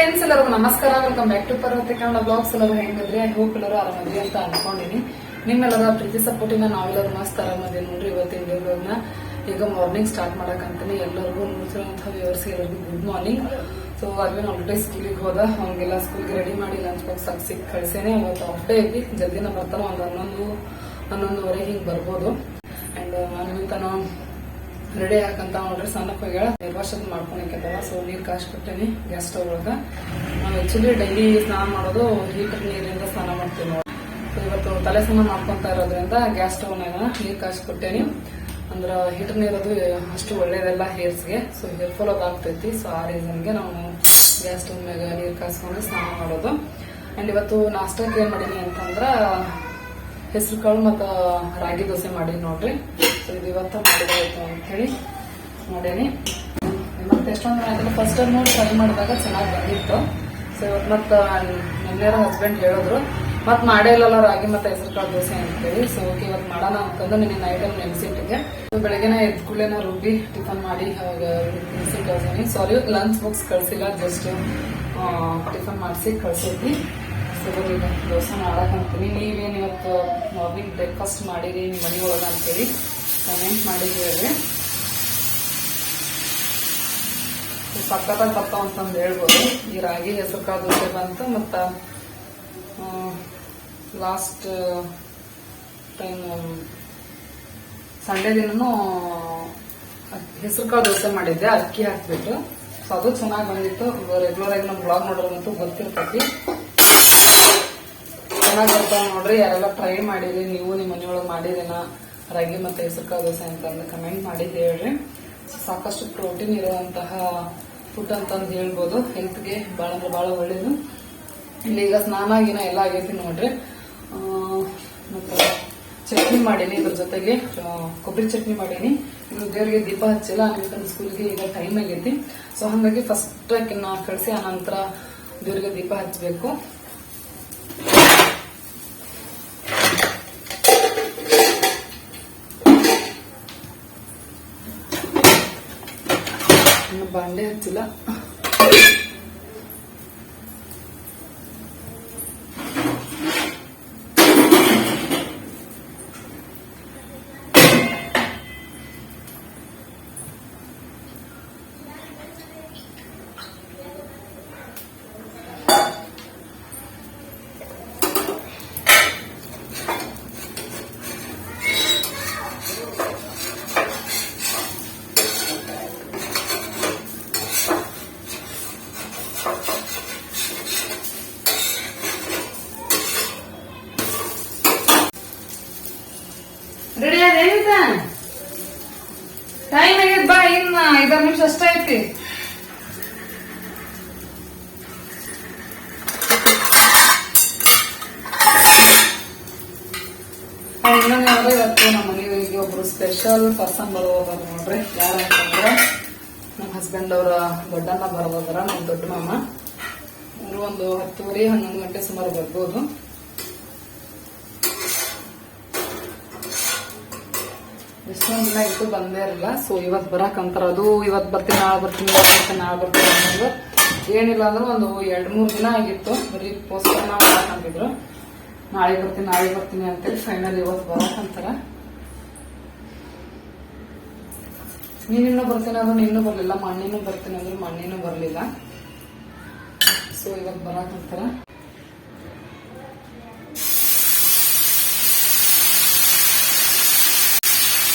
Friends ಎಲ್ಲರಿಗೂ ನಮಸ್ಕಾರ. Welcome back to ಪರ್ವತ ಕನ್ನಡ ಬ್ಲಾಗ್ಸ್ ಎಲ್ಲರೂ ಹೆಂಗಿದ್ರಿ? ಐ ಹೋಪ್ ಎಲ್ಲರೂ ಆರಾಮದ್ರಿ ಅಂತ ಅನ್ಕೊಂಡಿನಿ. ನಿಮ್ಮೆಲ್ಲರ ಪ್ರೀತಿ ಸಪೋರ್ಟಿಂದ ನಾವೆಲ್ಲರೂ ಮಸ್ತ್ ಆರಾಮದಿ ನೋಡ್ರಿ ಇವತ್ತಿನ ವಿಡಿಯೋನ ಈಗ ಮಾರ್ನಿಂಗ್ ಸ್ಟಾರ್ಟ್ ಮಾಡಕ್ಕಂತಾನೆ ಎಲ್ಲರಿಗೂ ನೋಡ್ತಿರುವಂತಹ ವ್ಯೂವರ್ಸ್ ಎಲ್ಲರಿಗೂ good morning so Arvin already ಸ್ಕೂಲಿಗೆ ಹೋದ. ಅವ್ನಿಗೆಲ್ಲ ಸ್ಕೂಲ್ಗೆ ರೆಡಿ ಮಾಡಿ ಲಂಚ್ ಬಾಕ್ಸ್ ಸಿಕ್ ಕಳ್ಸೇನೆ. ಅವತ್ತು ಆಫ್ ಡೇ ಜಲ್ದಿನ ಬರ್ತಾನೆ ಒಂದು ಹನ್ನೊಂದು, ಹನ್ನೊಂದುವರೆ ಹಿಂಗೆ ಬರ್ಬೋದು. ಆ್ಯಂಡ್ ನಾನು ರೆಡಿ ಹಾಕಂತ ನೋಡ್ರಿ ಸಣ್ಣಪ್ಪ ಹೇಳ ನಿರ್ವಾಸದ ಮಾಡ್ಕೊಳಕತ್ತವ ಸೊ ನೀರ್ ಕಾಶ್ ಕೊಟ್ಟೇನಿ ಗ್ಯಾಸ್ ಸ್ಟವ್ ಒಳಗ. ನಾವು ಆಕ್ಚುಲಿ ಡೈಲಿ ಸ್ನಾನ ಮಾಡೋದು ಹೀಟರ್ ನೀರಿಂದ ಸ್ನಾನ ಮಾಡ್ತೀವಿ ನೋಡಿ ಇವತ್ತು ತಲೆ ಸ್ನಾನ ಮಾಡ್ಕೊಂತ ಇರೋದ್ರಿಂದ ಗ್ಯಾಸ್ ಸ್ಟವ್ನಾಗ ನೀರ್ ಕೊಟ್ಟೇನಿ ಅಂದ್ರ ಹೀಟರ್ ನೀರೋದು ಅಷ್ಟು ಒಳ್ಳೇದಲ್ಲ ಹೇರ್ಸ್ಗೆ ಸೊ ಹೇರ್ ಫಾಲ್ ಆಗ್ತೈತಿ. ಸೊ ಆ ರೀಸನ್ಗೆ ನಾವು ಗ್ಯಾಸ್ ಸ್ಟವ್ ಮ್ಯಾಗ ನೀರ್ ಕಾಸ್ಕೊಂಡು ಸ್ನಾನ ಮಾಡೋದು. ಅಂಡ್ ಇವತ್ತು ನಾಷ್ಟಕ್ಕೆ ಏನ್ ಮಾಡೀನಿ ಅಂತಂದ್ರ ಹೆಸರು ಕಾಳು ಮತ್ತು ರಾಗಿ ದೋಸೆ ಮಾಡಿ ನೋಡ್ರಿ. ಸೊ ಇದು ಇವತ್ತು ಮಾಡಿದಾಯ್ತು ಅಂತ ಹೇಳಿ ಮಾಡೇನಿ. ಮತ್ತೆ ಎಷ್ಟೊಂದು ಅದನ್ನ ಫಸ್ಟ್ ಟೈಮ್ ನೋಡಿ ಟ್ರೈ ಮಾಡಿದಾಗ ಚೆನ್ನಾಗಿ ಬಂದಿತ್ತು. ಸೊ ಇವತ್ತು ಮತ್ತು ನಿನ್ನೆರ ಹಸ್ಬೆಂಡ್ ಹೇಳಿದ್ರು, ಮತ್ತು ಮಾಡೇ ಇಲ್ಲಲ್ಲ ರಾಗಿ ಮತ್ತು ಹೆಸರು ಕಾಳು ದೋಸೆ ಅಂತೇಳಿ. ಸೊ ಓಕೆ ಇವತ್ತು ಮಾಡೋಣ ಅಂತಂದು ನಿನ್ನೆ ನೈಟ್ ಅಲ್ಲಿ ನೆನೆಸಿಟ್ಟಿದ್ದೆ. ಸೊ ಬೆಳಗ್ಗೆನ ಎದ್ದ ಕೂಡಲೇ ರುಬ್ಬಿ ಟಿಫನ್ ಮಾಡಿ ಕಳ್ಸೀನಿ ಸಾರಿ ಲಂಚ್ ಬಾಕ್ಸ್ ಕಳಿಸಿಲ್ಲ ಜಸ್ಟ್ ಟಿಫನ್ ಮಾಡಿಸಿ ಕಳ್ಸಿದ್ವಿ. ಸೊ ಈಗ ದೋಸೆ ಮಾಡಕಂತೀನಿ ನೀವೇನು ಇವತ್ತು ಮಾರ್ನಿಂಗ್ ಬ್ರೇಕ್ಫಾಸ್ಟ್ ಮಾಡಿರಿ, ನಿಮ್ಮ ಮನೆ ಒಳಗೆ ಅಂತೇಳಿ ಕಮೆಂಟ್ ಮಾಡಿ ಹೇಳ್ರಿ. ಸಕ್ಕತ್ತಾಗಿ ತಪ್ಪ ಅಂತಂದು ಹೇಳ್ಬೋದು. ಈ ರಾಗಿ ಹೆಸರು ಕಾಳು ದೋಸೆ ಬಂತು ಮತ್ತು ಲಾಸ್ಟ್ ಟೈಮ್ ಸಂಡೇ ದಿನನೂ ಹೆಸರು ಕಾಳು ದೋಸೆ ಮಾಡಿದ್ದೆ, ಅಕ್ಕಿ ಹಾಕ್ಬಿಟ್ಟು. ಸೊ ಅದು ಚೆನ್ನಾಗಿ ಬಂದಿತ್ತು. ರೆಗ್ಯುಲರ್ ಆಗಿ ನಮ್ಮ ಬ್ಲಾಗ್ ನೋಡೋದಂತೂ ಗೊತ್ತಿರ್ತೈತಿ. ಚೆನ್ನಾಗಿ ಬರ್ತಾವ ನೋಡ್ರಿ ಯಾರೆಲ್ಲ ಟ್ರೈ ಮಾಡಿರಿ ನೀವು ನಿಮ್ಮ ಮನೆಯೊಳಗೆ ಮಾಡಿರೇನ ರಾಗಿ ಮತ್ತೆ ಹೆಸರು ಕಾಳು ದೋಸೆ ಅಂತಂದು ಕಮೆಂಟ್ ಮಾಡಿ ಹೇಳ್ರಿ. ಸಾಕಷ್ಟು ಪ್ರೋಟೀನ್ ಇರುವಂತಹ ಫುಡ್ ಅಂತಂದು ಹೇಳ್ಬೋದು. ಹೆಲ್ತ್ಗೆ ಭಾಳ ಅಂದ್ರೆ ಭಾಳ ಒಳ್ಳೇದು. ಇಲ್ಲಿ ಈಗ ಸ್ನಾನ ಗಿನ ಎಲ್ಲ ಆಗೈತಿ ನೋಡ್ರಿ. ಆ, ಮತ್ತೆ ಚಟ್ನಿ ಮಾಡೀನಿ ಇದ್ರ ಜೊತೆಗೆ. ಕೊಬ್ಬರಿ ಚಟ್ನಿ ಮಾಡೀನಿ. ಇದು ದೇವರಿಗೆ ದೀಪ ಹಚ್ಚಿಲ್ಲ ಅನ್ಬೇಕಂದ್ರೆ ಸ್ಕೂಲ್ಗೆ ಈಗ ಟೈಮ್ ಆಗೈತಿ. ಸೊ ಹಾಗಾಗಿ ಫಸ್ಟ್ ಕಳಿಸಿ ಆನಂತರ ದೇವರಿಗೆ ದೀಪ ಹಚ್ಚಬೇಕು ಇನ್ನು ಬಾಂಡೆ ಹಚ್ಚಿಲ್ಲ ಟೈಮ್ ಆಗೈತ್ ಬಾ, ಇನ್ನ ಐದಾರು ನಿಮಿಷ ಅಷ್ಟ ಐತಿ. ಇನ್ನೊಂದು ಒಬ್ರು ಸ್ಪೆಷಲ್ ಪರ್ಸನ್ ಬರೋದಾರ ನೋಡ್ರಿ. ಯಾರಂತಂದ್ರೆ ನಮ್ಮ ಹಸ್ಬೆಂಡ್ ಅವರ ದೊಡ್ಡಮ್ಮ ಬರೋದಾರ ನಮ್ಮ ದೊಡ್ಡ ಮಾಮ. ಅವರು ಒಂದು ಹತ್ತುವರೆ, ಹನ್ನೊಂದು ಗಂಟೆ ಸುಮಾರು ಬರ್ಬೋದು. ಎಷ್ಟೊಂದ್ ದಿನ ಇತ್ತು ಬಂದೇ ಇರಲ್ಲ. ಸೊ ಇವತ್ತು ಬರಕಂತಾರ ಅದು ಇವತ್ತು ಬರ್ತೀನಿ, ನಾಳೆ ಬರ್ತೀನಿ ಬರ್ತೀನಿ, ನಾಳೆ ಬರ್ತೀನಿ ಅನ್ನೋದು ಏನಿಲ್ಲ ಅಂದ್ರೆ ಒಂದು ಎರಡು ಮೂರು ದಿನ ಆಗಿತ್ತು. ಬರೀ ಪೋಸ್ಟ್ ಅಂತಿದ್ರು ನಾಳೆ ಬರ್ತೀನಿ ನಾಳೆ ಬರ್ತೀನಿ ಅಂತೇಳಿ ಫೈನಲ್ ಇವತ್ತು ಬರಕಂತಾರ ನೀನಿನ್ನೂ ಬರ್ತೀನಿ ಅಂದ್ರೆ, ನೀನು ಬರಲಿಲ್ಲ. ಮಣ್ಣಿನೂ ಬರ್ತೀನಿ ಅಂದ್ರೆ, ಮಣ್ಣಿನೂ ಬರಲಿಲ್ಲ. ಸೊ ಇವತ್ತು ಬರಾಕಂತಾರ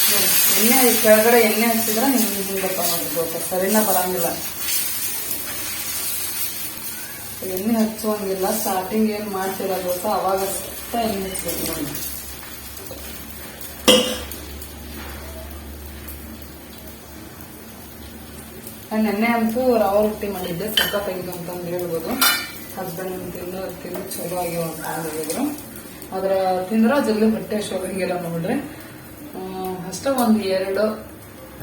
ನೋಡಿ, ಎಣ್ಣೆ ಕೆಳಗಡೆ ಎಣ್ಣೆ ಹಚ್ಚಿದ್ರೆ ನಿಮ್ಗೆ ಹಿಂಗಪ್ಪ ನೋಡಿ ದೋಸೆ ಸರಿನ? ಬರಂಗಿಲ್ಲ. ಎಣ್ಣೆ ಹಚ್ಚುವಂಗಿಲ್ಲ ಸ್ಟಾರ್ಟಿಂಗ್ ಏನ್ ಮಾಡ್ತೀರ ದೋಸೆ ಅವಾಗ ಎಣ್ಣೆ ಹಚ್ಬೇಕು ನೋಡಿ. ನಾನು ನೆನ್ನೆ ಅಂತೂ ರವ ರೊಟ್ಟಿ ಮಾಡಿದ್ದೆ. ಸಖತ್ತಾಗಿದ್ದು ಅಂತಂದು ಹೇಳ್ಬೋದು. ಹಸ್ಬೆಂಡ್ ತಿಂದು ತಿಂದು ಚಲೋ ಆಗಿ ಅಂತ ಅಂದ್ ಹೇಳಿದ್ರು. ಅದ್ರ ತಿಂದ್ರ? ಜಲ್ದಿ ಹೊಟ್ಟೆ ಶೋಗಂಗಿಲ್ಲ ನೋಡ್ರಿ. ಅಷ್ಟೇ ಒಂದು ಎರಡು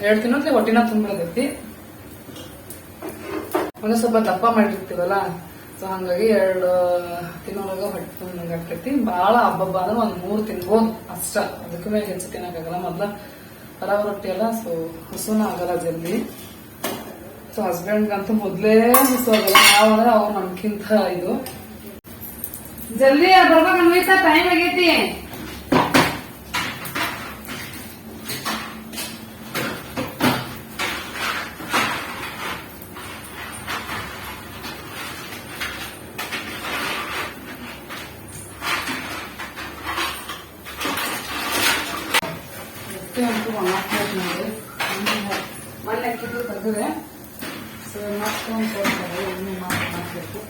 ಎರಡು ತಿನ್ನೋದ್ಲೆ ಹೊಟ್ಟಿನ ತುಂಬಿರ್ತೈತಿ. ಒಂದು ಸ್ವಲ್ಪ ದಪ್ಪ ಮಾಡಿರ್ತೀವಲ್ಲ ಸೊ ಹಂಗಾಗಿ ಎರಡು ತಿನ್ನೋವಾಗ ಹೊಟ್ಟೆ ತುಂಬಾಗ್ತೈತಿ ಆಗ್ತೈತಿ. ಹಬ್ಬ ಹಬ್ಬ ಅಂದ್ರೆ ಒಂದು ಮೂರು ತಿನ್ಬೋದು ಅಷ್ಟ. ಅದಕ್ಕೆ ಮೇಲೆ ಹೆಚ್ಚು ತಿನ್ನಕ್ಕಾಗಲ್ಲ ಮೊದ್ಲ ರವೆ ರೊಟ್ಟಿ ಅಲ್ಲ ಸೊ ಹಸುನ ಆಗಲ್ಲ ಜಲ್ದಿ. ಸೊ ಹಸ್ಬೆಂಡ್ಗಂತೂ ಮೊದ್ಲೇ ಹಸು ಆಗಲ್ಲ. ನಾವಂದ್ರೆ ಅವ್ರು ನಮ್ಗಿಂತ ಇದು. ಜಲ್ದಿ ಬರ್ಬೇಕು ಅನ್ವಿತಾ ಟೈಮ್ ಆಗೈತಿ ಹೊಟ್ಟೆ ಅಂತೂ ಒಣಗ್ತೈತೆ ನೋಡಿ ಮಣ್ಣು ಹಾಕಿದ್ದು ತೆಗೆದ್ರೆ ಸೊ ಮಾಡಿ ಹಾಕಬೇಕು.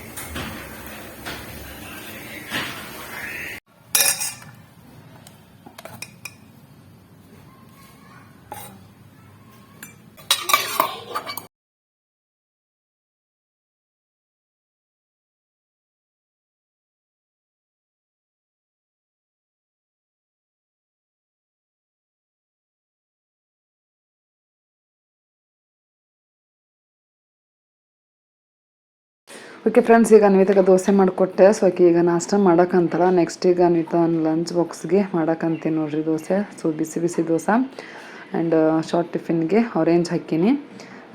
ಓಕೆ ಫ್ರೆಂಡ್ಸ್ ಈಗ ಅನ್ವಿತಾಗ ದೋಸೆ ಮಾಡಿಕೊಟ್ಟೆ. ಸೊ ಆಕೆ ಈಗ ನಾಷ್ಟ ಮಾಡೋಕ್ಕಂತಲ್ಲ ನೆಕ್ಸ್ಟ್ ಈಗ ಅನ್ವಿತಾ ಲಂಚ್ ಬಾಕ್ಸ್ಗೆ ಮಾಡೋಕ್ಕಂತೀನಿ ನೋಡಿರಿ ದೋಸೆ. ಸೊ ಬಿಸಿ ಬಿಸಿ ದೋಸೆ. ಆ್ಯಂಡ್ ಶಾರ್ಟ್ ಟಿಫಿನ್ಗೆ ಆರೆಂಜ್ ಹಾಕಿನಿ.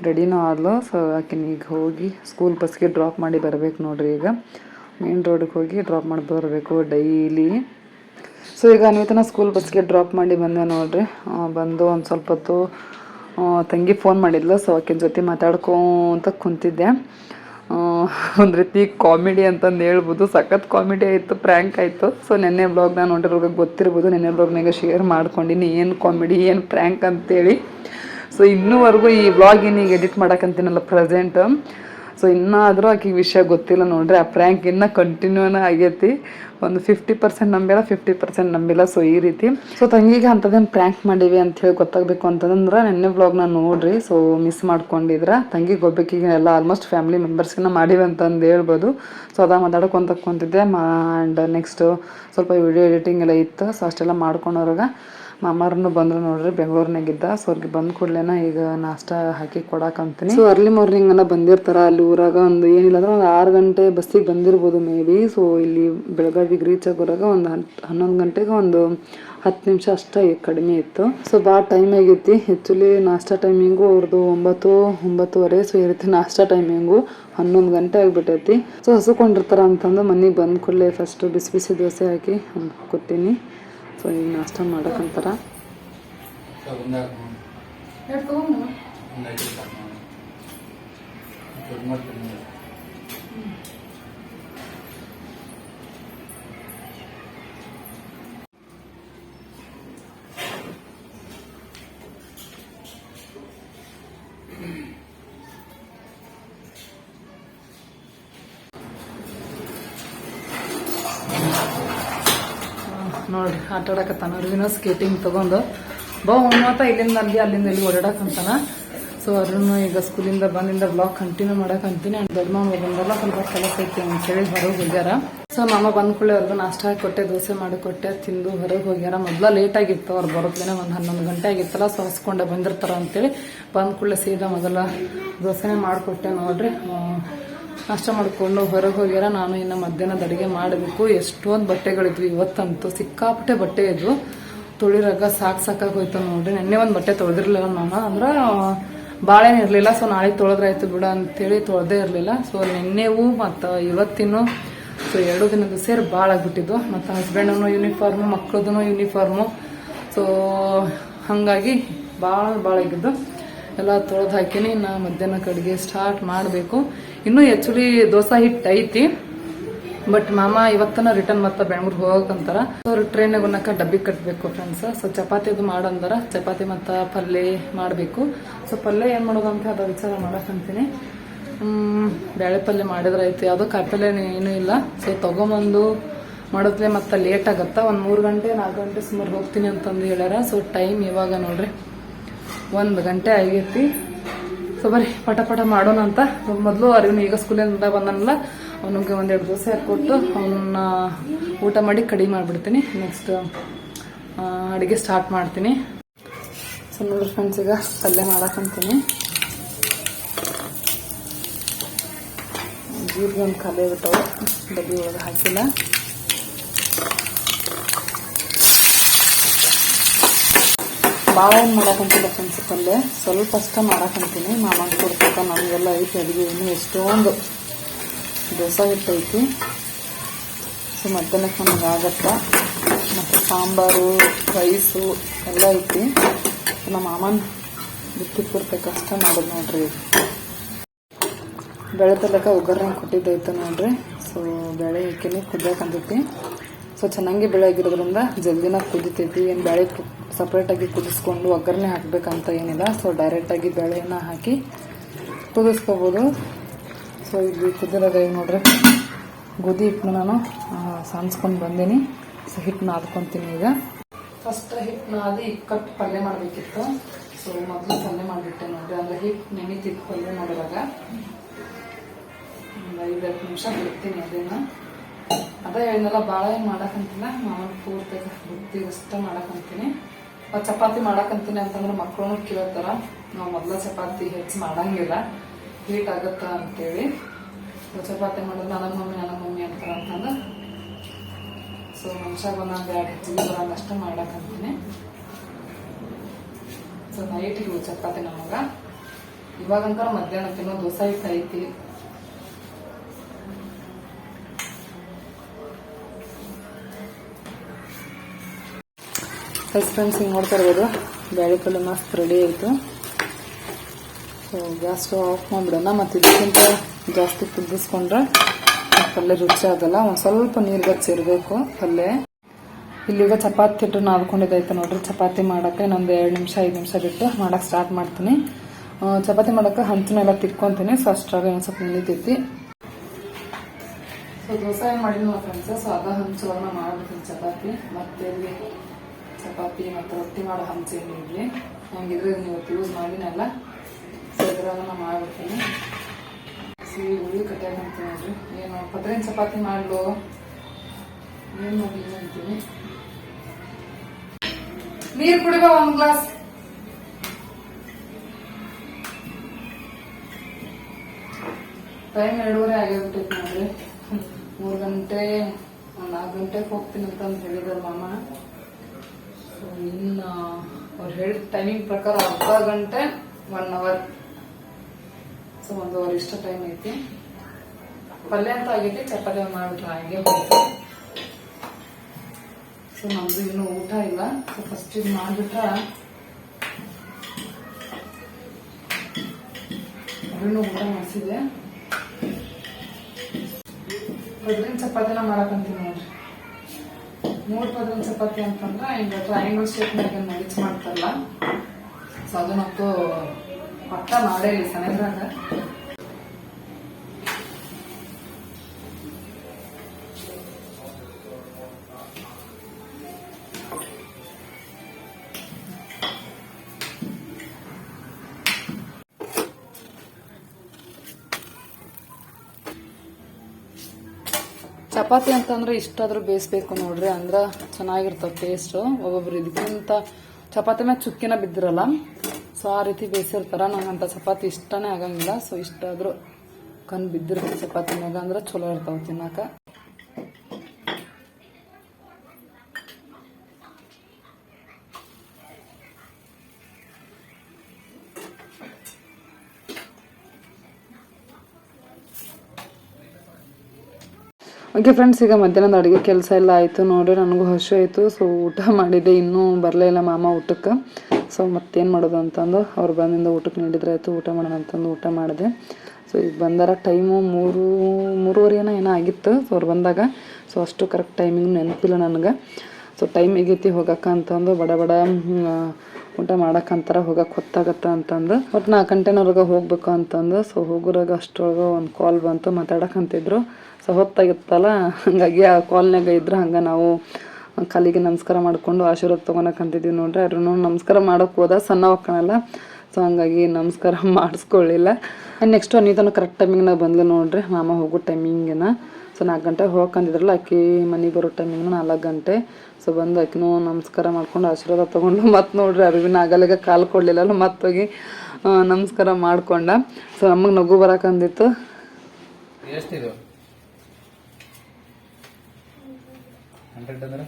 ರೆಡಿನೂ ಆದ್ಲು. ಸೊ ಆಕಿನ ಈಗ ಹೋಗಿ ಸ್ಕೂಲ್ ಬಸ್ಗೆ ಡ್ರಾಪ್ ಮಾಡಿ ಬರಬೇಕು ನೋಡಿರಿ ಈಗ. ಮೇನ್ ರೋಡಿಗೆ ಹೋಗಿ ಡ್ರಾಪ್ ಮಾಡಿ ಬರಬೇಕು ಡೈಲಿ ಸೊ ಈಗ ಅನ್ವಿತನ ಸ್ಕೂಲ್ ಬಸ್ಗೆ ಡ್ರಾಪ್ ಮಾಡಿ ಬಂದೆ ನೋಡಿರಿ. ಬಂದು ಒಂದು ಸ್ವಲ್ಪ ಹೊತ್ತು ತಂಗಿ ಫೋನ್ ಮಾಡಿದ್ಲು. ಸೊ ಆಕಿನ ಜೊತೆ ಮಾತಾಡ್ಕೊತ ಕುಂತಿದ್ದೆ. ಒಂದು ರೀತಿ ಕಾಮಿಡಿ ಅಂತಂದು ಹೇಳ್ಬೋದು. ಸಖತ್ ಕಾಮಿಡಿ ಆಯಿತು ಪ್ರ್ಯಾಂಕ್ ಆಯಿತು. ಸೊ ನೆನ್ನೆ ಬ್ಲಾಗ್ನ ನೋಡಿರೋರ್ಗೆ ಗೊತ್ತಿರ್ಬೋದು. ನೆನ್ನೆ ಬ್ಲಾಗ್ನಾಗ ಶೇರ್ ಮಾಡ್ಕೊಂಡಿನಿ. ಏನು ಕಾಮಿಡಿ, ಏನು ಪ್ರ್ಯಾಂಕ್ ಅಂತೇಳಿ. ಸೊ ಇನ್ನೂವರೆಗೂ ಈ ಬ್ಲಾಗ್ ಈಗ ಎಡಿಟ್ ಮಾಡೋಕ್ಕಂತೀನಲ್ಲ ಪ್ರೆಸೆಂಟ್ ಸೊ ಇನ್ನಾದರೂ ಆಕೆಗೆ ವಿಷಯ ಗೊತ್ತಿಲ್ಲ ನೋಡ್ರಿ. ಆ ಪ್ರ್ಯಾಂಕ್ ಇನ್ನೂ ಕಂಟಿನ್ಯೂನ ಆಗೈತಿ. ಒಂದು ಫಿಫ್ಟಿ ಪರ್ಸೆಂಟ್ ನಂಬಿಲ್ಲ ಫಿಫ್ಟಿ ಪರ್ಸೆಂಟ್ ನಂಬಿಲ್ಲ. ಸೊ ಈ ರೀತಿ. ಸೊ ತಂಗಿಗೆ ಅಂಥದ್ದೇನು ಪ್ರ್ಯಾಂಕ್ ಮಾಡೀವಿ ಅಂತ ಹೇಳಿ ಗೊತ್ತಾಗಬೇಕು ಅಂತಂದ್ರೆ ನೆನ್ನೆ ವ್ಲಾಗ್ನ ನೋಡ್ರಿ. ಸೊ ಮಿಸ್ ಮಾಡ್ಕೊಂಡಿದ್ರ. ತಂಗಿಗೆ ಗೊಬ್ಬಕ್ಕಿಗೆ ಎಲ್ಲ ಆಲ್ಮೋಸ್ಟ್ ಫ್ಯಾಮಿಲಿ ಮೆಂಬರ್ಸ್ಗಿನ ಮಾಡೀವಿ ಅಂತಂದು ಹೇಳ್ಬೋದು. ಸೊ ಅದ ಮಾತಾಡ್ಕೊಂತ ಮಾ ಆ್ಯಂಡ್ ನೆಕ್ಸ್ಟು ಸ್ವಲ್ಪ ವಿಡಿಯೋ ಎಡಿಟಿಂಗ್ ಎಲ್ಲ ಇತ್ತು. ಸೊ ಅಷ್ಟೆಲ್ಲ ಮಾಡ್ಕೊಂಡವ್ರಾಗ ಮಾಮಾರನು ಬಂದ್ರು ನೋಡ್ರಿ, ಬೆಂಗಳೂರಿನಾಗಿದ್ದ. ಸೊ ಅವ್ರಿಗೆ ಬಂದ ಕೂಡಲೇನ ಈಗ ನಾಷ್ಟ ಹಾಕಿ ಕೊಡಾಕಂತೀನಿ ಸೊ ಅರ್ಲಿ ಮಾರ್ನಿಂಗ್ ಅನ್ನ ಬಂದಿರ್ತಾರ ಅಲ್ಲಿ ಊರಾಗ ಒಂದು ಏನಿಲ್ಲ ಅಂದ್ರೆ ಒಂದು ಆರು ಗಂಟೆ ಬಸ್ಸಿಗೆ ಬಂದಿರ್ಬೋದು ಮೇ ಬಿ ಸೊ ಇಲ್ಲಿ ಬೆಳಗಾವಿಗೆ ರೀಚ್ ಆಗೋರಾಗ ಒಂದು ಹನ್ನೊಂದು ಗಂಟೆಗೆ ಒಂದು ಹತ್ತು ನಿಮಿಷ ಅಷ್ಟೇ ಕಡಿಮೆ ಇತ್ತು. ಸೊ ಭಾಳ ಟೈಮ್ ಆಗೈತಿ. ಆ್ಯಕ್ಚುಲಿ ನಾಷ್ಟ ಟೈಮಿಂಗು ಅವ್ರದ್ದು ಒಂಬತ್ತು, ಒಂಬತ್ತುವರೆ. ಸೊ ಈ ರೀತಿ ನಾಷ್ಟ ಟೈಮಿಂಗು ಹನ್ನೊಂದು ಗಂಟೆ ಆಗಿಬಿಟ್ಟೈತಿ. ಸೊ ಹಸುಕೊಂಡಿರ್ತಾರ ಅಂತಂದು ಮನೆಗೆ ಬಂದ ಕೂಡಲೇ ಫಸ್ಟು ಬಿಸಿ ಬಿಸಿ ದೋಸೆ ಹಾಕಿ ಕೊಡ್ತೀನಿ. ಸೊ ಈಗ ನಾಷ್ಟ ಮಾಡಕ್ಕಂತಾರ? ನೋಡ್ರಿ, ಆಟ ಆಡಕತ್ತಾನ. ಅರ್ವಿನ ಸ್ಕೇಟಿಂಗ್ ತಗೊಂಡು ಬಾ ಉಣ್ಣಾತ ಇಲ್ಲಿಂದ ಅಲ್ಲಿ, ಅಲ್ಲಿಂದ ಇಲ್ಲಿ ಓಡಾಡಕಂತಾನ ಸೊ ಅರುಣ್ ಈಗ ಸ್ಕೂಲಿಂದ ಬಂದಿಂದ ಬ್ಲಾಗ್ ಕಂಟಿನ್ಯೂ ಮಾಡಕ್ ಅಂತೀನಿ. ಅಂಡ್ ದೊಡ್ಡ ಮಾಮ ಬಂದಲ್ಲ, ಸ್ವಲ್ಪ ಕೆಲಸ ಐತಿ ಅಂತೇಳಿ ಹೊರಗೆ ಹೋಗ್ಯಾರ. ಸೊ ಮಾಮ ಬಂದ್ಕೊಳ್ಳಿ ಅವ್ರಿಗೆ ನಾಷ್ಟ ಕೊಟ್ಟೆ, ದೋಸೆ ಮಾಡಿಕೊಟ್ಟೆ ತಿಂದು ಹೊರಗೆ ಹೋಗ್ಯಾರ. ಮೊದ್ಲ ಲೇಟ್ ಆಗಿತ್ತು, ಅವ್ರು ಬರೋದ್ಲೇನೆ ಒಂದು ಹನ್ನೊಂದು ಗಂಟೆ ಆಗಿತ್ತಲ್ಲ ಸೊ ಬಂದಿರ್ತಾರ ಅಂತೇಳಿ ಬಂದ್ಕೊಳ್ಳೆ ಸೀದಾ ಮೊದಲ ದೋಸೆನೇ ಮಾಡಿಕೊಟ್ಟೆ ನೋಡ್ರಿ. ನಾಷ್ಟ ಮಾಡಿಕೊಂಡು ಹೊರಗೆ ಹೋಗ್ಯಾರ, ನಾನು ಇನ್ನು ಮಧ್ಯಾಹ್ನದ ಅಡುಗೆ ಮಾಡಬೇಕು. ಎಷ್ಟೊಂದು ಬಟ್ಟೆಗಳಿದ್ವು ಇವತ್ತಂತೂ. ಸಿಕ್ಕಾಪಟ್ಟೆ ಬಟ್ಟೆ ಇದ್ವು. ತೊಳಿರಾಗ ಸಾಕು ಸಾಕಾಗಿ ಹೋಯ್ತು ನೋಡ್ರಿ. ನೆನ್ನೆ ಒಂದು ಬಟ್ಟೆ ತೊಳೆದಿರ್ಲಿಲ್ಲ ನಾನು. ಅಂದ್ರೆ ಭಾಳೇನು ಇರಲಿಲ್ಲ, ಸೊ ನಾಳೆ ತೊಳೆದ್ರಾಯ್ತು ಬಿಡ ಅಂತೇಳಿ ತೊಳೆದೇ ಇರಲಿಲ್ಲ. ಸೊ ನಿನ್ನೆವು ಮತ್ತು ಇವತ್ತಿನೂ ಸೊ ಎರಡು ದಿನದ ಸೇರಿ ಭಾಳ ಆಗ್ಬಿಟ್ಟಿದ್ದು. ಮತ್ತು ಹಸ್ಬೆಂಡನು ಯೂನಿಫಾರ್ಮು ಮಕ್ಳದೂ ಯೂನಿಫಾರ್ಮು ಸೊ ಹಾಗಾಗಿ ಭಾಳ ಭಾಳ ಆಗಿದ್ದು. ಎಲ್ಲ ತೊಳೆದು ಹಾಕಿನಿ. ನಾ ಮಧ್ಯಾಹ್ನ ಕಡೆಗೆ ಸ್ಟಾರ್ಟ್ ಮಾಡಬೇಕು. ಇನ್ನೂ ಆ್ಯಕ್ಚುಲಿ ದೋಸೆ ಹಿಟ್ಟು ಐತಿ ಬಟ್ ಮಾಮ ಇವತ್ತನ ರಿಟರ್ನ್ ಮತ್ತೆ ಬೆಂಗ್ಳೂರ್ ಹೋಗಂತಾರ ಅವ್ರು ಟ್ರೈನಾಗ ಉನ್ನಕ ಡಬ್ಬಿ ಕಟ್ಟಬೇಕು ಫ್ರೆಂಡ್ಸ್ ಸೊ ಚಪಾತಿ ಅದು ಮಾಡಂದಾರ. ಚಪಾತಿ ಮತ್ತು ಪಲ್ಯ ಮಾಡಬೇಕು. ಸೊ ಪಲ್ಯ ಏನು ಮಾಡೋದು ಅಂತ ಅದ ವಿಚಾರ ಮಾಡಕ್ಕಂತೀನಿ ಬೇಳೆ ಪಲ್ಯ ಮಾಡಿದ್ರೆ ಆಯ್ತು ಯಾವುದೋ ಕಾಯಿಪಲ್ಯ ಏನೂ ಇಲ್ಲ. ಸೊ ತಗೊಂಬಂದು ಮಾಡೋದ್ಲೆ ಮತ್ತೆ ಲೇಟ್ ಆಗತ್ತಾ. ಒಂದು ಮೂರು ಗಂಟೆ, ನಾಲ್ಕು ಗಂಟೆ ಸುಮಾರು ಹೋಗ್ತೀನಿ ಅಂತಂದು ಹೇಳ್ಯಾರ. ಸೊ ಟೈಮ್ ಇವಾಗ ನೋಡ್ರಿ. ಒಂದು ಗಂಟೆ ಆಗೈತಿ. ಸೊ ಬರ್ರಿ ಪಟ ಪಟ ಮಾಡೋಣ ಅಂತ. ಮೊದಲು ಅರಿವಿನ ಈಗ ಸ್ಕೂಲಿಂದ ಬಂದನಲ್ಲ, ಅವನಿಗೆ ಒಂದೆರಡು ದೋಸೆ ಹಾಕ್ಕೊಟ್ಟು ಅವನ್ನ ಊಟ ಮಾಡಿ ಕಡಿಮೆ ಮಾಡಿಬಿಡ್ತೀನಿ. ನೆಕ್ಸ್ಟ್ ಅಡುಗೆ ಸ್ಟಾರ್ಟ್ ಮಾಡ್ತೀನಿ. ಸೊ ನೋಡ್ರಿ ಫ್ರೆಂಡ್ಸ್ ಈಗ ಪಲ್ಯ ಮಾಡಕ್ಕಂತೀನಿ ಜೀರಿಗೆ ಒಂದು ಖಾಲಿ ಬಿಟ್ಟವು ಡಬ್ಬಿ ಒಳಗೆ ಹಾಕಿಲ್ಲ. ಭಾಳ ಏನು ಮಾಡಕ್ಕಂತಿಲ್ಲ ಫ್ರೆಂಡ್ಸ್ ಪಲ್ಯ. ಸ್ವಲ್ಪ ಅಷ್ಟ ಮಾಡಕ್ಕಂತೀನಿ ಮಾಮಂಗೆ ಕೊಡ್ತಕ್ಕ ನಮಗೆಲ್ಲ ಐತಿ, ಅಡುಗೆ ಇನ್ನೂ ಎಷ್ಟೊಂದು ದೋಸೆ ಇಟ್ಟೈತಿ ಸೊ ಮಧ್ಯಾಹ್ನಕ್ಕೆ ನಮಗೆ ಆಗತ್ತ? ಮತ್ತು ಸಾಂಬಾರು ರೈಸು ಎಲ್ಲ ಐತಿ. ನಮ್ಮ ಮಾಮನ ಬಿಟ್ಟು ಕೊಡ್ಬೇಕು ಅಷ್ಟ ಮಾಡೋದು ನೋಡ್ರಿ. ಬೆಳೆ ತಲಕ ಒಗ್ಗರಣೆ ಕೊಟ್ಟಿದ್ದೈತೆ ನೋಡ್ರಿ. ಸೊ ಬೆಳೆ ಇಕ್ಕಿನಿ ಕುದಿಯಾಕಂತೈತಿ ಸೊ ಚೆನ್ನಾಗಿ ಬೆಳೆಯಾಗಿರೋದ್ರಿಂದ ಜಲ್ದಿನ ಕುದಿತೈತಿ, ಏನು ಬೇಳೆ ಸಪ್ರೇಟಾಗಿ ಕುದಿಸ್ಕೊಂಡು ಒಗ್ಗರಣೆ ಹಾಕಬೇಕಂತ ಏನಿಲ್ಲ. ಸೊ ಡೈರೆಕ್ಟಾಗಿ ಬೇಳೆನ ಹಾಕಿ ಕುದಿಸ್ಕೋಬೋದು. ಸೊ ಇಲ್ಲಿ ಕುದಿರೋದ ನೋಡ್ರಿ? ಗೋಧಿ ಹಿಟ್ಟನ್ನ ನಾನು ಸಾನ್ಸ್ಕೊಂಡು ಬಂದೀನಿ. ಸೊ ಹಿಟ್ಟು ನಾದ್ಕೊತೀನಿ ಈಗ. ಫಸ್ಟ್ ಹಿಟ್ಟು ನಾದಿ ಇಕ್ಕಟ್ಟು ಪಲ್ಯ ಮಾಡಬೇಕಿತ್ತು. ಸೊ ಮೊದಲು ಪಲ್ಯ ಮಾಡಿಬಿಟ್ಟೆ ನೋಡ್ರಿ. ಅಂದರೆ ಹಿಟ್ಟು ನೆನಿತಿತ್ತು ಪಲ್ಯ ಮಾಡಿದಾಗ. ಒಂದು ಐದು ಹತ್ತು ನಿಮಿಷ ಬಿಡ್ತೀನಿ ಅದನ್ನ. ಅದ ಹೇಳಿದ್ನಲ್ಲ ಭಾಳ ಏನು ಮಾಡಕ್ಕಂತಿಲ್ಲ ಮಾವನ್ ಪೂರ್ತಿ ಬುತ್ತಿ ಅಷ್ಟ ಮಾಡಕ್ಕಂತೀನಿ ಚಪಾತಿ ಮಾಡಕ್ಕಂತೀನಿ ಅಂತಂದ್ರೆ ಮಕ್ಕಳು ಕೇಳ್ತಾರ, ನಾವು ಮೊದಲ ಚಪಾತಿ ಹೆಚ್ಚು ಮಾಡಂಗಿಲ್ಲ, ಹೀಟ್ ಆಗತ್ತ ಅಂತೇಳಿ. ಚಪಾತಿ ಮಾಡೋದು ನನ್ನ ಮಮ್ಮಿ ನನ್ನ ಮಮ್ಮಿ ಅಂತಾರ ಅಂತಂದು. ಸೊ ಮನುಷ್ಯ ಒಂದೊಂದು ಎರಡು ಹೆಚ್ಚಿಗೆ ಬರಂಗ ಅಷ್ಟ ಮಾಡಕ್ಕಂತೀನಿ ಸೊ ನೈಟ್ ಇವು ಚಪಾತಿ ನಮಗೆ? ಇವಾಗಂತ ಮಧ್ಯಾಹ್ನ ತಿನ್ನೋ ದೋಸೆ ಹಿಟ್ಟು ಐತಿ ಎಸ್ ಫ್ರೆಂಡ್ಸ್ ಹಿಂಗೆ ನೋಡ್ತಾ ಇರ್ಬೋದು? ಬೇಳೆ ಪಲ್ಯ ಮಸ್ತ್ ರೆಡಿ ಆಯಿತು ಸೊ ಗ್ಯಾಸ್ ಸ್ಟವ್ ಆಫ್ ಮಾಡಿಬಿಡೋಣ. ಮತ್ತು ಇದಕ್ಕಿಂತ ಜಾಸ್ತಿ ಕುದಿಸ್ಕೊಂಡ್ರೆ ಪಲ್ಯ ರುಚಿ ಆಗಲ್ಲ. ಒಂದು ಸ್ವಲ್ಪ ನೀರು ಸೇರಬೇಕು ಪಲ್ಯ. ಇಲ್ಲಿಗ ಚಪಾತಿ ಹಿಟ್ಟು ನಾದ್ಕೊಂಡಿದ್ದಾಯ್ತು ನೋಡ್ರಿ. ಚಪಾತಿ ಮಾಡೋಕ್ಕೆ ಇನ್ನೊಂದು ಎರಡು ನಿಮಿಷ, ಐದು ನಿಮಿಷ ಬಿಟ್ಟು ಮಾಡೋಕೆ ಸ್ಟಾರ್ಟ್ ಮಾಡ್ತೀನಿ. ಚಪಾತಿ ಮಾಡೋಕೆ ಹಂಚನೆಲ್ಲ ತಿಕ್ಕೊಂತೀನಿ ಸೊ ಅಷ್ಟ್ರಾಗ ಒಂದು ಸ್ವಲ್ಪ ನಿಂತೈತಿ ಸೊ ದೋಸೆ ಏನು ಮಾಡಿದ್ನಲ್ಲ ಫ್ರೆಂಡ್ಸ್ ಸೊ ಅದ ಹಂಚುಗಳನ್ನ ಮಾಡ್ಬಿಡ್ತೀನಿ ಚಪಾತಿ. ಮತ್ತೆ ಚಪಾತಿ ಮತ್ತು ರೊಟ್ಟಿ ಮಾಡೋ ಹಂಚು ಏನು ಇಡ್ಲಿ. ಹಂಗಿದ್ರೆ ಇವತ್ತು ಯೂಸ್ ಮಾಡಿನಲ್ಲ ಸೊ ಇದ್ರಾಗ ನಾನು ಮಾಡ್ಬಿಡ್ತೀನಿ. ಸಿಹಿ ಹುಳಿ ಕಟ್ಟಾಗ ಅಂತೀನಿ ಏನು ಪತ್ರಿನ ಚಪಾತಿ ಮಾಡಲು? ಏನು ಮಾಡಿ ಅಂತೀನಿ. ನೀರು ಕುಡಿಬಾ ಒಂದು ಗ್ಲಾಸ್ ಟೈಮ್ ಎರಡೂವರೆ ಆಗಿರ್ಬಿಟ್ಟಿತ್ತು ನೋಡ್ರಿ. ಮೂರು ಗಂಟೆ, ನಾಲ್ಕು ಗಂಟೆಗೆ ಹೋಗ್ತೀನಿ ಅಂತಂದು ಹೇಳಿದ್ರು ಮಾಮ. ಸೊ ಇನ್ನು ಅವ್ರು ಹೇಳಿದ ಟೈಮಿಂಗ್ ಪ್ರಕಾರ ಅರ್ಧ ಗಂಟೆ ಒನ್ ಅವರ್ ಸೊ ಒಂದು ಅವರ್ ಇಷ್ಟ ಟೈಮ್ ಐತಿ. ಪಲ್ಯ ಅಂತ ಆಗೈತಿ, ಚಪಾತಿ ಮಾಡ್ಬಿಟ್ರೆ ಹಾಗೆ ಸೊ ನಮ್ದು ಇನ್ನೂ ಊಟ ಇಲ್ಲ. ಸೊ ಫಸ್ಟ್ ಇದು ಮಾಡ್ಬಿಟ್ರೆ ಅದನ್ನು ಊಟ ಮಾಡಿಸಿದೆ. ಪದ್ರಿನ ಚಪಾತಿನ ಮಾಡಕ್ಕಂತೀನಿ ನೋಡ್ರಿ. ಮೂರ್ ಚಪಾತಿ ಅಂತಂದ್ರೆ ಹಿಂಗ ಟ್ರಯಾಂಗಲ್ ಶೇಪ್ನಾಗ ಮಡಿಚ್ ಮಾಡ್ತಾರಲ್ಲ. ಸೊ ಅದನ್ನಂತೂ ಪಕ್ಕ ಮಾಡೇ ಇಲ್ಲ ಸನೇದ್ರಾಗ ಚಪಾತಿ ಅಂತಂದ್ರೆ ಇಷ್ಟಾದ್ರೂ ಬೇಯಿಸ್ಬೇಕು ನೋಡ್ರಿ, ಅಂದ್ರೆ ಚೆನ್ನಾಗಿರ್ತಾವ ಟೇಸ್ಟ್ ಒಬ್ಬೊಬ್ರು ಇದಕ್ಕಿಂತ ಚಪಾತಿ ಮೇಲೆ ಚುಕ್ಕಿನ ಬಿದ್ದಿರಲ್ಲ ಸೊ ಆ ರೀತಿ ಬೇಯಿಸಿರ್ತಾರ. ನಂಗಂತ ಚಪಾತಿ ಇಷ್ಟನೇ ಆಗಂಗಿಲ್ಲ ಸೊ ಇಷ್ಟಾದ್ರೂ ಕಣ್ ಬಿದ್ದಿರ್ತದೆ ಚಪಾತಿ ಮ್ಯಾಗ, ಅಂದ್ರೆ ಚಲೋ ಇರ್ತಾವ ತಿನ್ನಾಕ ಓಕೆ ಫ್ರೆಂಡ್ಸ್ ಈಗ ಮಧ್ಯಾಹ್ನದ ಅಡುಗೆ ಕೆಲಸ ಎಲ್ಲ ಆಯಿತು ನೋಡಿ, ನನಗೂ ಹಸು ಆಯಿತು. ಸೊ ಊಟ ಮಾಡಿದೆ, ಇನ್ನೂ ಬರಲೇ ಇಲ್ಲ ಮಾಮ ಊಟಕ್ಕೆ. ಸೊ ಮತ್ತೇನು ಮಾಡೋದು ಅಂತಂದು, ಅವ್ರು ಬಂದಿಂದ ಊಟಕ್ಕೆ ನೀಡಿದ್ರೆ ಆಯಿತು, ಊಟ ಮಾಡೋಣ ಅಂತಂದು ಊಟ ಮಾಡಿದೆ. ಸೊ ಈಗ ಬಂದಾರ ಟೈಮು ಮೂರು, ಮೂರುವರೆ ಏನೋ ಏನೋ ಆಗಿತ್ತು. ಸೊ ಅವ್ರು ಬಂದಾಗ ಸೊ ಅಷ್ಟು ಕರೆಕ್ಟ್ ಟೈಮಿಂಗ್ ನೆನಪಿಲ್ಲ ನನಗೆ. ಸೊ ಟೈಮ್ ಹೇಗೈತಿ ಹೋಗಕ್ಕೆ ಅಂತಂದು, ಬಡ ಬಡ ಊಟ ಮಾಡೋಕ್ಕಂತಾರ ಹೋಗಕ್ಕೆ ಹೊತ್ತಾಗತ್ತ ಅಂತಂದು. ಒಟ್ಟು ನಾಲ್ಕು ಗಂಟೆನವ್ರಿಗೆ ಹೋಗ್ಬೇಕು ಅಂತಂದು. ಸೊ ಹೋಗೋರಾಗ ಅಷ್ಟೊಳಗೆ ಒಂದು ಕಾಲ್ ಬಂತು ಮಾತಾಡಕ್ಕಂತಿದ್ರು ಸೊ ಹೊತ್ತಾಗಿತ್ತಲ್ಲ? ಹಾಗಾಗಿ ಆ ಕಾಲ್ನಾಗ ಇದ್ರೆ ಹಂಗೆ ನಾವು ಕಾಲಿಗೆ ನಮಸ್ಕಾರ ಮಾಡಿಕೊಂಡು ಆಶೀರ್ವಾದ ತೊಗೊಳಕಂತಿದ್ವಿ ನೋಡ್ರಿ. ಅದ್ರೂ ನಮಸ್ಕಾರ ಮಾಡೋಕೆ ಹೋದ ಸಣ್ಣ ಒಕ್ಕಣಲ್ಲ ಸೊ ಹಂಗಾಗಿ ನಮಸ್ಕಾರ ಮಾಡಿಸ್ಕೊಳ್ಳಿಲ್ಲ. ನೆಕ್ಸ್ಟ್ ಅನಿತನು ಕರೆಕ್ಟ್ ಟೈಮಿಂಗ್ನಾಗ ಬಂದ್ಲು ನೋಡ್ರಿ. ಮಾಮ ಹೋಗೋ ಟೈಮಿಂಗಿನ ಸೊ ನಾಲ್ಕು ಗಂಟೆ ಹೋಗಂದಿದ್ರಲ್ಲ ಆಕಿ ಮನೆಗೆ ಬರೋ ಟೈಮಿಂಗ್ ನಾಲ್ಕು ಗಂಟೆ. ಸೊ ಬಂದು ಆಕಿನೂ ನಮಸ್ಕಾರ ಮಾಡ್ಕೊಂಡು ಆಶೀರ್ವಾದ ತೊಗೊಂಡು ಮತ್ತೆ ನೋಡ್ರಿ, ಅರಿವಿನ ಆಗಲಿಗೆ ಕಾಲು ಕೊಡಲಿಲ್ಲ ಮತ್ತೆ ಹೋಗಿ ನಮಸ್ಕಾರ ಮಾಡ್ಕೊಂಡ. ಸೊ ನಮಗೆ ನಗು ಬರಕಂದಿತ್ತು ಹಂಡ್ರೆಡ್ ಅಂದ್ರೆ?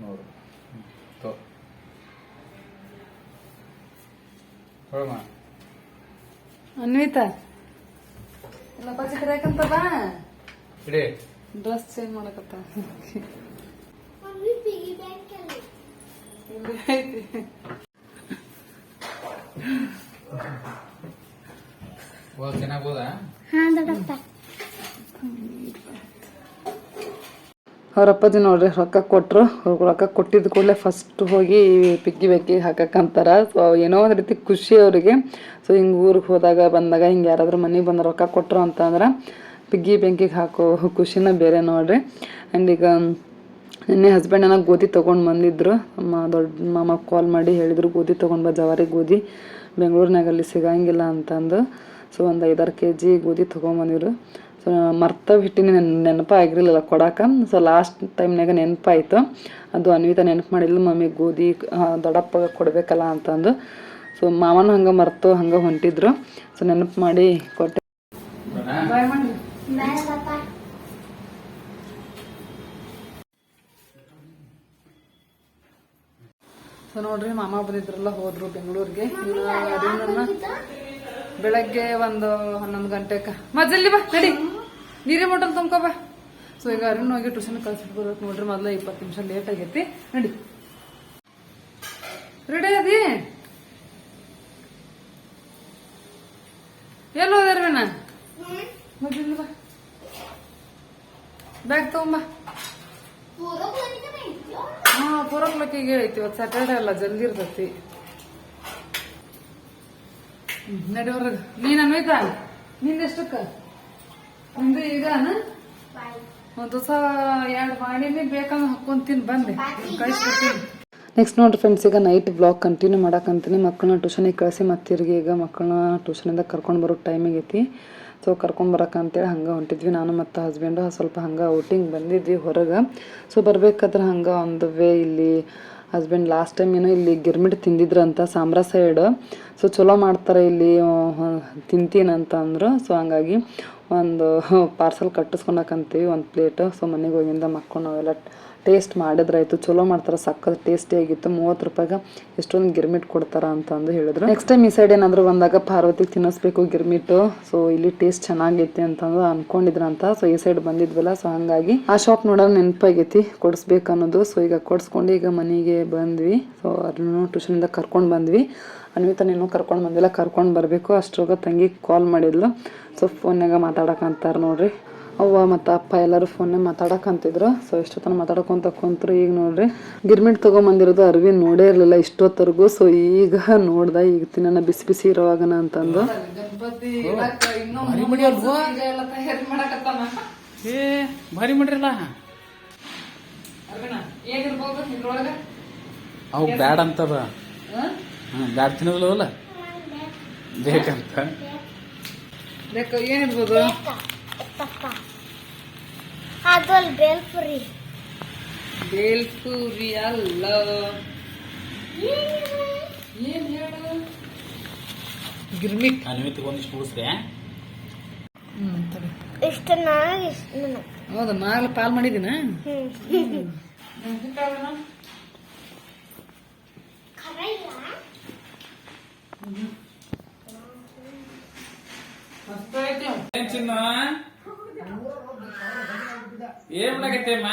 ನೂರು ತೋ. ಹೇಳಮ್ಮ. ಅನ್ವಿತಾ. ಎಲ್ಲ ಬಾ. ಇಡಿ. ಡ್ರೆಸ್ ಚೇಂಜ್ ಮಾಡಕತ್ತ. ಇಲ್ಲಿ ಐತಿ. ಓದ್ ಚೆನ್ನಾಗ್ ಹೋದ? ಅವ್ರ ಅಪ್ಪಾಜಿ ನೋಡ್ರಿ ರೊಕ್ಕ ಕೊಟ್ಟರು ಅವ್ರಿಗೆ ರೊಕ್ಕ ಕೊಟ್ಟಿದ್ದ ಕೂಡಲೇ ಫಸ್ಟ್ ಹೋಗಿ ಪಿಗ್ಗಿ ಬೆಕ್ಕಿಗೆ ಹಾಕಕ್ಕಂತಾರೆ ಸೊ ಏನೋ ಒಂದು ರೀತಿ ಖುಷಿ ಅವರಿಗೆ. ಸೊ ಹಿಂಗೆ ಊರಿಗೆ ಹೋದಾಗ, ಬಂದಾಗ ಹಿಂಗೆ ಯಾರಾದರೂ ಮನೆಗೆ ಬಂದು ರೊಕ್ಕ ಕೊಟ್ಟರು ಅಂತಂದ್ರೆ ಪಿಗ್ಗಿ ಬೆಂಕಿಗೆ ಹಾಕೋ ಖುಷಿನ ಬೇರೆ ನೋಡ್ರಿ. ಆ್ಯಂಡ್ ಈಗ ನಿನ್ನೆ ಹಸ್ಬೆಂಡ್ ಏನೋ ಗೋಧಿ ತೊಗೊಂಡು ಬಂದಿದ್ರು. ನಮ್ಮ ದೊಡ್ಡ ಮಾಮ ಕಾಲ್ ಮಾಡಿ ಹೇಳಿದ್ರು, ಗೋಧಿ ತೊಗೊಂಡು ಬಾ, ಜವಾರಿ ಗೋಧಿ. ಬೆಂಗಳೂರಿನಾಗ ಅಲ್ಲಿ ಸಿಗಂಗಿಲ್ಲ ಅಂತಂದು. ಸೊ ಒಂದು ಐದಾರು ಕೆ ಜಿ ಗೋಧಿ ತೊಗೊಂಬಂದಿದ್ರು ಸೊ, ಮರ್ತ ಬಿಟ್ಟಿನಿ, ನೆನ್ ನೆನಪು ಆಗಿರಲಿಲ್ಲ ಕೊಡಾಕ. ಸೊ ಲಾಸ್ಟ್ ಟೈಮ್ನಾಗ ನೆನಪಾಯಿತು. ಅದು ಅನ್ವಿತ ನೆನಪು ಮಾಡಿದ್ಲು, ಮಮ್ಮಿ, ಗೋಧಿ ದೊಡಪ್ಪ ಕೊಡಬೇಕಲ್ಲ ಅಂತಂದು. ಸೊ ಮಾವನ ಹಂಗೆ ಮರ್ತು, ಹಂಗೆ ಹೊಂಟಿದ್ರು. ಸೊ, ನೆನಪು ಮಾಡಿ ಕೊಟ್ಟೆ. ಸೊ, ನೋಡ್ರಿ, ಮಾಮ ಬಂದಿದ್ರಲ್ಲ, ಹೋದ್ರು ಬೆಂಗಳೂರಿಗೆ. ಬೆಳಗ್ಗೆ ಒಂದು ಹನ್ನೊಂದು ಗಂಟೆಗೆ ಮಜಲ್ಲಿ ಬಾ ನಡಿ. ನೀರೇ ಮೋಟಲ್ ತುಂಬ್ಕೊ ಬಾ. ಸೊ ಈಗ ಅರುಣ್ ಹೋಗಿ ಟ್ಯೂಷನ್ ಕಳ್ಸಿಟ್ಬಿಡ್ಬೇಕು ನೋಡ್ರಿ ಮೊದಲ ಇಪ್ಪತ್ತು ನಿಮಿಷ ಲೇಟ್ ಆಗೈತಿ. ನಡಿ. ರೆಡಿ ಅದಿ ಎಲ್ಲಿ ಹೋದ್ರಣ್ಣ ಮಜಲ್ಲಿ ಬಾ. ಬ್ಯಾಗ್ ತಗೊಂಬಾ. ಹಾ ಪೂರಕ್ ಓ ಐತಿ ಇವತ್ತು ಸ್ಯಾಟರ್ಡೆ ಅಲ್ಲ ಜಲ್ದಿ ಇರ್ತೈತಿ. ನಡಿ ನೀನ್ನಿಂದ ಈಗ ಒಂದು ಎರಡು ಮಾಡಿನಿ ಬಂದೆ. ಕಳಿಸ್ಕೊಡ್ತೀನಿ ನೆಕ್ಸ್ಟ್ ನೋಡ್ರಿ ಫ್ರೆಂಡ್ಸ್ ಈಗ ನೈಟ್ ಬ್ಲಾಗ್ ಕಂಟಿನ್ಯೂ ಮಾಡಕ್ಕಂತೀನಿ ಮಕ್ಕಳನ್ನ ಟ್ಯೂಷನಿಗೆ ಕಳಿಸಿ ಮತ್ತಿರ್ಗಿ ಈಗ ಮಕ್ಕಳನ್ನ ಟ್ಯೂಷನಿಂದ ಕರ್ಕೊಂಡು ಬರೋ ಟೈಮ್ ಐತಿ. ಸೊ ಕರ್ಕೊಂಡು ಬರಕ್ಕಂತೇಳಿ ಹಂಗೆ ಹೊಂಟಿದ್ವಿ. ನಾನು ಮತ್ತು ಹಸ್ಬೆಂಡು ಸ್ವಲ್ಪ ಹಂಗೆ ಔಟಿಂಗ್ ಬಂದಿದ್ವಿ ಹೊರಗೆ. ಸೊ ಬರ್ಬೇಕಾದ್ರೆ ಹಂಗೆ ಒಂದು ವೇ ಇಲ್ಲಿ ಹಸ್ಬೆಂಡ್ ಲಾಸ್ಟ್ ಟೈಮ್ ಏನೋ ಇಲ್ಲಿ ಗಿರ್ಮಿಟ್ ತಿಂದಿದ್ರಂತ ಸಾಂಬ್ರ ಸೈಡ್ ಸೊ ಚಲೋ ಮಾಡ್ತಾರೆ ಇಲ್ಲಿ ತಿಂತೀನಂತ ಅಂದರು. ಸೊ ಹಂಗಾಗಿ ಒಂದು ಪಾರ್ಸಲ್ ಕಟ್ಟಿಸ್ಕೊಳಕಂತೀವಿ ಒಂದು ಪ್ಲೇಟ್ ಸೊ ಮನೆಗೆ ಹೋಗಿಂದ ಮಕ್ಕಳು ನಾವೆಲ್ಲ ಟೇಸ್ಟ್ ಮಾಡಿದ್ರಾಯ್ತು, ಚಲೋ ಮಾಡ್ತಾರೆ, ಸಕ್ಕತ್ ಟೇಸ್ಟಿ ಆಗಿತ್ತು. ಮೂವತ್ತು ರೂಪಾಯಿಗೆ ಎಷ್ಟೊಂದು ಗಿರ್ಮಿಟ್ ಕೊಡ್ತಾರ ಅಂತ ಅಂದು ಹೇಳಿದ್ರು. ನೆಕ್ಸ್ಟ್ ಟೈಮ್ ಈ ಸೈಡ್ ಏನಾದ್ರು ಬಂದಾಗ ಪಾರ್ವತಿಗೆ ತಿನ್ನಿಸ್ಬೇಕು ಗಿರ್ಮಿಟ್ಟು ಸೊ ಇಲ್ಲಿ ಟೇಸ್ಟ್ ಚೆನ್ನಾಗೈತಿ ಅಂತಂದು ಅನ್ಕೊಂಡಿದ್ರಂತ. ಸೊ ಈ ಸೈಡ್ ಬಂದಿದ್ವಲ್ಲ ಸೊ ಹಂಗಾಗಿ ಆ ಶಾಪ್ ನೋಡೋ ನೆನಪಾಗೈತಿ ಕೊಡಿಸ್ಬೇಕು ಅನ್ನೋದು ಸೊ ಈಗ ಕೊಡಿಸ್ಕೊಂಡು ಈಗ ಮನೆಗೆ ಬಂದ್ವಿ. ಸೊ ಅದನ್ನು ಟ್ಯೂಷನಿಂದ ಕರ್ಕೊಂಡು ಬಂದ್ವಿ. ಅನ್ವಿತ ನೀನು ಕರ್ಕೊಂಡು ಬಂದಿಲ್ಲ, ಕರ್ಕೊಂಡು ಬರಬೇಕು. ಅಷ್ಟ್ರಾಗ ತಂಗಿ ಕಾಲ್ ಮಾಡಿದ್ಲು. ಸೊ ಫೋನ್ಯಾಗ ಮಾತಾಡಕಂತಾರೆ ನೋಡ್ರಿ. ಅವ್ವ ಮತ್ತು ಅಪ್ಪ ಎಲ್ಲರೂ ಫೋನೇ ಮಾತಾಡಕಂತಿದ್ರು ಸೊ ಇಷ್ಟೊತ್ತನ ಮಾತಾಡ್ಕೊಂತ ಕುಂತ್ರು. ಈಗ ನೋಡ್ರಿ ಗಿರ್ಮಿಟ್ ತೊಗೊಂಬಂದಿರೋದು ಅರ್ವಿನ್ ನೋಡೇ ಇರಲಿಲ್ಲ ಇಷ್ಟೊತ್ತರೆಗೂ. ಸೊ ಈಗ ನೋಡ್ದ ಈಗ ತಿನ್ನ ಬಿಸಿ ಬಿಸಿ ಇರೋವಾಗನ ಅಂತಂದು. ಏ ಭಾರಿ ಮಾಡ್ರಲ್ಲ. ಅವು ಬ್ಯಾಡ ಅಂತದ. ಬ್ಯಾಡ ತಿನ್ನೋದಿಲ್ಲವಲ್ಲ? ಬೇಕಂತ. ಏನಿರ್ಬೋದು? ಅದು ಅಲ್ಲಿ ಬೇಲ್ಪುರಿ. ಬೇಲ್ಪುರಿ ಅಲ್ಲ. ಏನ್ ಹೇಳು? ಗಿರ್ಮಿಟ್. ಅನ್ವಿತಿಗೆ ಒಂದಿಷ್ಟು ಮುಗಿಸ್ರೆ ಹ್ಮ್ ತಡಿ. ಇಷ್ಟು ಹ್ಮ್ ಹೌದಾ ನಾಗಲ ಪಾಲ್ ಮಾಡಿದಿನ ಏನ್ ಚಿನ್ನ? ಏನ್ ಮಾಡಕತ್ತೇಮ್ಮ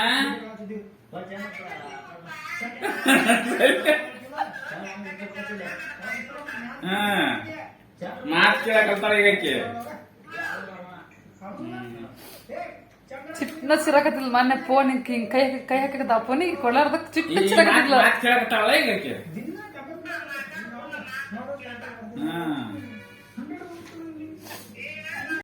ಹಾ ಮಾತ್ ಕೇಳಕತ್ತಾಳ ಈಗ ಆಕಿ. ಚಿಟ್ನ ಸಿರಾಕತ್ತಿಲ್ಲ ಮೊನ್ನೆ ಫೋನ್ ಹಿಂಗ್ ಕೈ ಕೈ ಹಾಕದ ಆ ಫೋನಿಗೆ ಈ ಮಾತ್ ಸಿರಾಕತ್ತಿಲ್ಲ ಮಾತ್ ಕೇಳಕತ್ತಾಳ ಈಗ ಆಕಿ. ಹಾ